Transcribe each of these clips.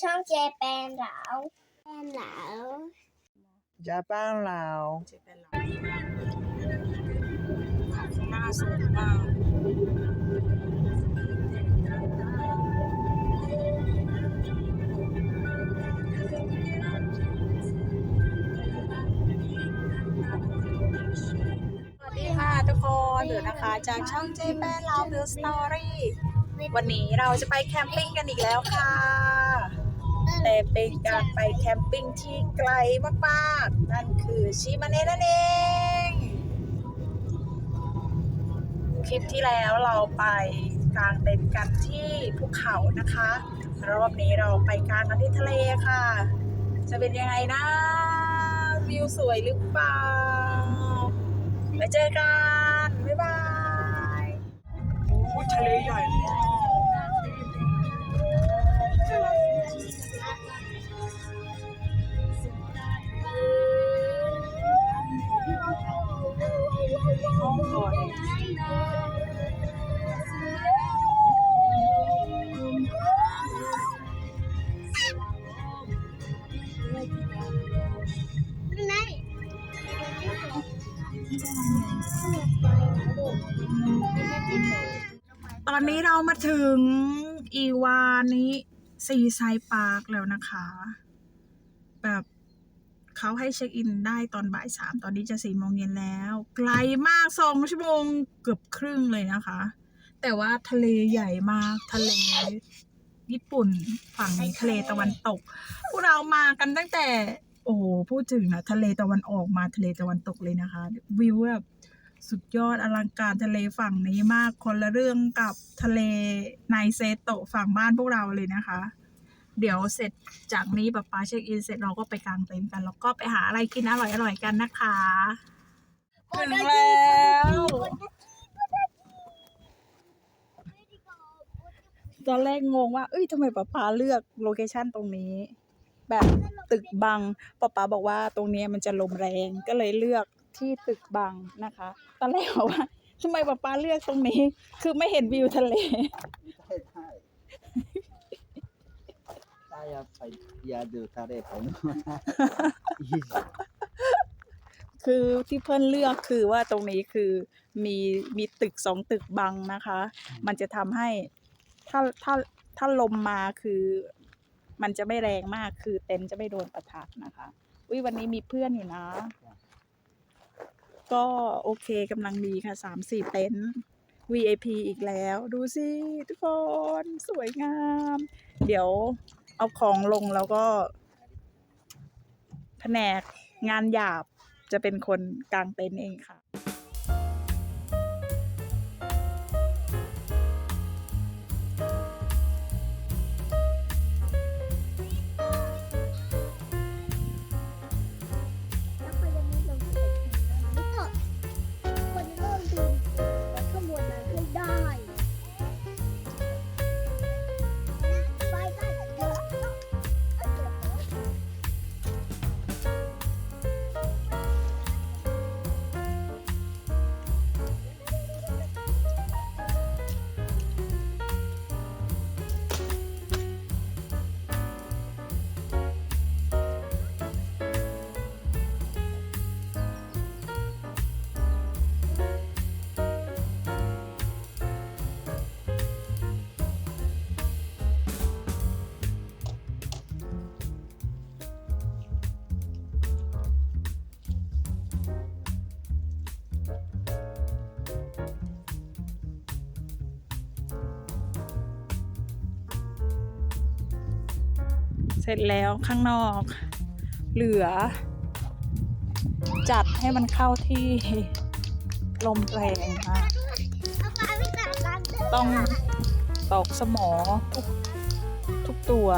ช่องเจแปนเหลาแปนเหลาจะป้างลาวจะเป็นหลังข้างหน้าสูงมากสวัสดีค่ะทุกคนเดี๋ยวนะคะจากช่องเจแปนลาวเดอะสตอรี่วันนี้เราจะไปแคมปิ้งกันอีกแล้วค่ะ แต่เป็นการไปแคมปิ้งที่ไกลมากๆ นั่นคือชิมาเนะนั่นเอง คลิปที่แล้วเราไปกางเต็นท์กันที่ภูเขานะคะ รอบนี้เราไปกางกันที่ทะเลค่ะ จะเป็นยังไงนะวิวสวยหรือเปล่าไปเจอกัน บ๊ายบายโอ้ทะเลใหญ่มาก ตอนนี้เรามาถึงอีวานี้ซีไซปาร์คแล้วนะคะ แบบเขาให้เช็คอินได้ตอนบ่ายสามตอนนี้จะสี่โมงเย็นแล้ว ไกลมากสองชั่วโมงเกือบครึ่งเลยนะคะ แต่ว่าทะเลใหญ่มากทะเลญี่ปุ่น ฝั่งทะเลตะวันตก พวกเรามากันตั้งแต่ อ้โหพูดถึงนะทะเลตะวันออกมาทะเลตะวันตกเลยนะคะ วิวแบบสุดยอดอลังการทะเลฝั่งนี้มากคนละเรื่องกับทะเลในเซโตะฝั่งบ้านพวกเราเลยนะคะ เดี๋ยวเสร็จจากนี้ป๊าป๊าเช็คอินเสร็จเราก็ไปกางเต็นท์กันแล้วก็ไปหาอะไรกินอร่อยๆกันนะคะถึงแล้วตอนแรกงงว่า เอ้ยทำไมป๊าป๊าเลือกโลเคชั่นตรงนี้ แบบตึกบังป๊าป๊าบอกว่าตรงเนี้ยมันจะลมแรงก็เลยเลือกที่ตึกบังนะคะ ตอนแรกบอกว่าทำไมป๊าป๊าเลือกตรงนี้ คือไม่เห็นวิวทะเลใช่ใช่ถ้าอยากไปอยากดูทะเลผมอีสคือที่เพื่อนเลือกคือว่าตรงนี้คือมีมีตึกสองตึกบังนะคะ มันจะทำให้ถ้าถ้าถ้าลมมาคือ มันจะไม่แรงมากคือเต็นท์จะไม่โดนประทัดนะคะอุ้ยวันนี้มีเพื่อนอยู่นะ ก็โอเคกำลังดีค่ะสามสี่เต็นท์ VIP อีกแล้ว ดูสิทุกคนสวยงาม เดี๋ยวเอาของลงแล้วก็ แผนกงานหยาบจะเป็นคนกลางเต็นท์เองค่ะ ร็จแล้วข้างนอก เหลือ จัดให้มันเข้าที่ลมแรงค่ะเอาไปไม่ต่างกันเถอะต้องตอกสมอทุกทุกตัว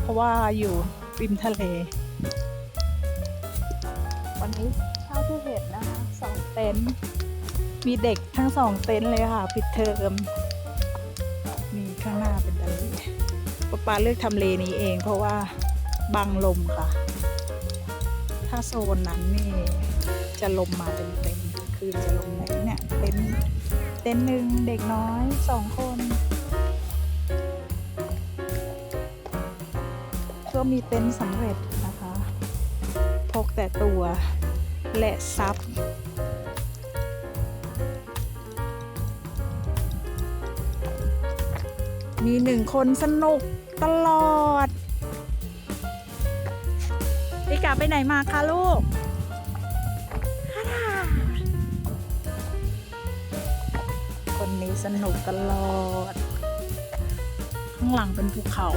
เพราะว่าอยู่ริมทะเล วันนี้เท่าที่เห็นนะคะสองเต็นท์มีเด็กทั้งสองเต็นท์เลยค่ะ ปิดเทอมมี ป้าเลือกทำเลนี้เอง เพราะว่าบังลมค่ะ ถ้าโซนนั้นนี่จะลมมาเต็มๆคือจะลมไหนเนี่ยเต็นเต็นหนึ่งเด็กน้อยสองคน ก็มีเต็นสำเร็จนะคะ พกแต่ตัวและซับมีหนึ่งคนสนุก ตลอดพี่กาไปไหนมาคะลูกฮ่าฮ่าคนนี้สนุกตลอด ข้างหลังเป็นภูเขา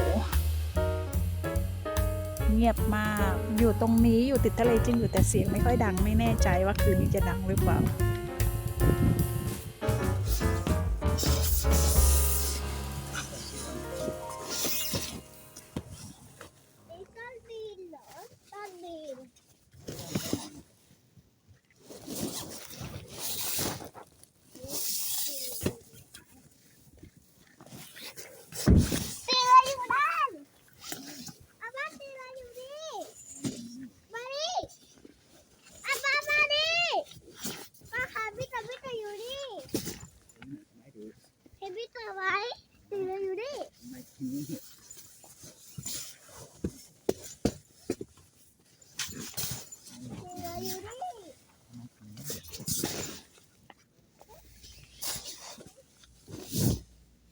เงียบมาก อยู่ตรงนี้อยู่ติดทะเลจริงอยู่แต่เสียงไม่ค่อยดังไม่แน่ใจว่าคืนนี้จะดังหรือเปล่า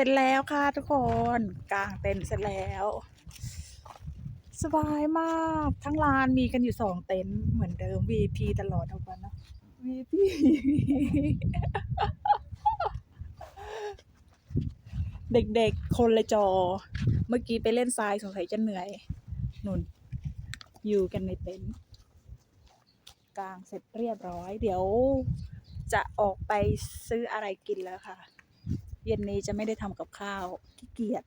สร็จแล้วค่ะทุกคนกางเต็นท์เสร็จแล้ว สบายมากทั้งลานมีกันอยู่สองเต็นท์เหมือนเดิม VP ตลอดทุกวันนะ VP เด็กๆ คนละจอ เมื่อกี้ไปเล่นทรายสงสัยจะเหนื่อยนุ่น อยู่กันในเต็นท์กางเสร็จเรียบร้อย เดี๋ยวจะออกไปซื้ออะไรกินแล้วค่ะ เย็นนี้จะไม่ได้ทำกับข้าวขี้เกียจ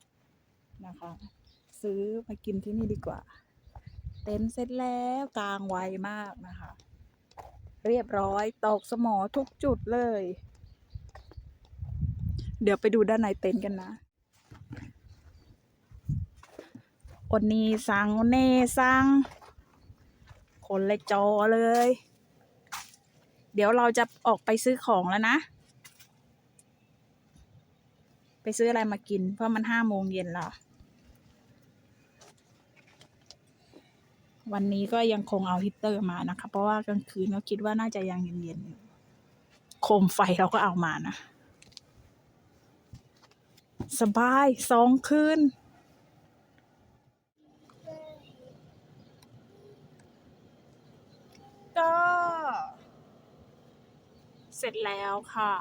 นะคะ ซื้อมากินที่นี่ดีกว่า เต็นท์เสร็จแล้วกลางไวมากนะคะ เรียบร้อยตอกสมอทุกจุดเลย เดี๋ยวไปดูด้านในเต็นท์กันนะวันนี้สั่งเน่สั่งคนเลยจอเลย เดี๋ยวเราจะออกไปซื้อของแล้วนะ ไปซื้ออะไรมากิน เพราะมันห้าโมงเย็นแล้ว วันนี้ก็ยังคงเอาฮีตเตอร์มานะคะ เพราะว่ากลางคืนก็คิดว่าน่าจะยังเย็นๆอยู่โคมไฟเราก็เอามานะ สบายสองคืนก็เสร็จแล้วค่ะ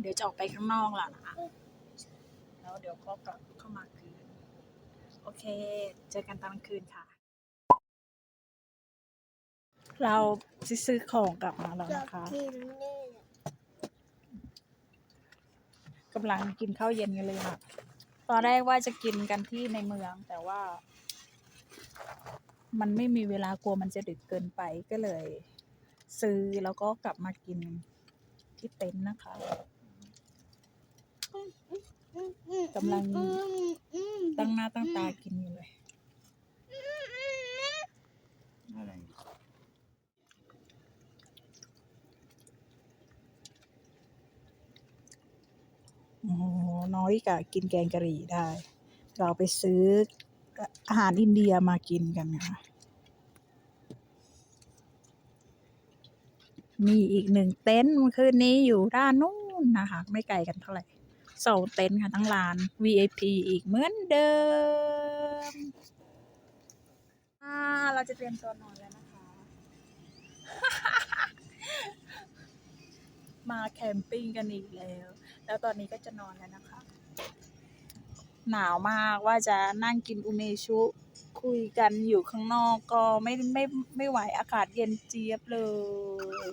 เดี๋ยวจะออกไปข้างนอกล้วนะ เดี๋ยวก็กลับเข้ามาคืน โอเค เจอกันตอนกลางคืนค่ะ เราซื้อของกลับมาแล้วนะคะ กินนี่กำลังกินข้าวเย็นกันเลยค่ะ ตอนแรกว่าจะกินกันที่ในเมืองแต่ว่า มันไม่มีเวลากลัวมันจะดึกเกินไปก็เลย ซื้อแล้วก็กลับมากินที่เต็นท์นะคะ กำลังตั้งหน้าตั้งตากินอยู่เลยอะไรโอ้โหน้อยกะกินแกงกะหรี่ได้ เราไปซื้ออาหารอินเดียมากินกันนะคะมีอีกหนึ่งเต็นท์เมื่อคืนนี้อยู่ด้านนู้นนะคะ ไม่ไกลกันเท่าไหร่ เสองเต็นท์ค่ะทั้งลาน VIP อีกเหมือนเดิม อ่า เราจะเตรียมตัวนอนแล้วนะคะ มาแคมปิ้งกันอีกแล้ว แล้วตอนนี้ก็จะนอนแล้วนะคะ หนาวมากว่าจะนั่งกินอุเมชุคุยกันอยู่ข้างนอกก็ไม่ไม่ไม่ไหวอากาศเย็นเจี๊ยบเลย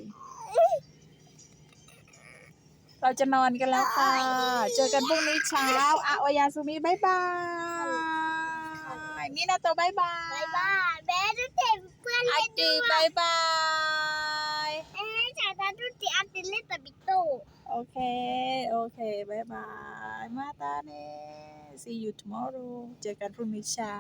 เราจะนอนกันแล้วค่ะ เจอกันพรุ่งนี้เช้าอะวายาสุมิบายบายมินาโตะบายบายบายบายแม่ทุกทีเพื่อนอาเล่นจีด้วยบายบายเอ้ยจากนั้นทุกทีอาติเล่นแต่บิโต โอเค โอเคบายบาย มาตาเน่ see you tomorrow เจอกันพรุ่งนี้เช้า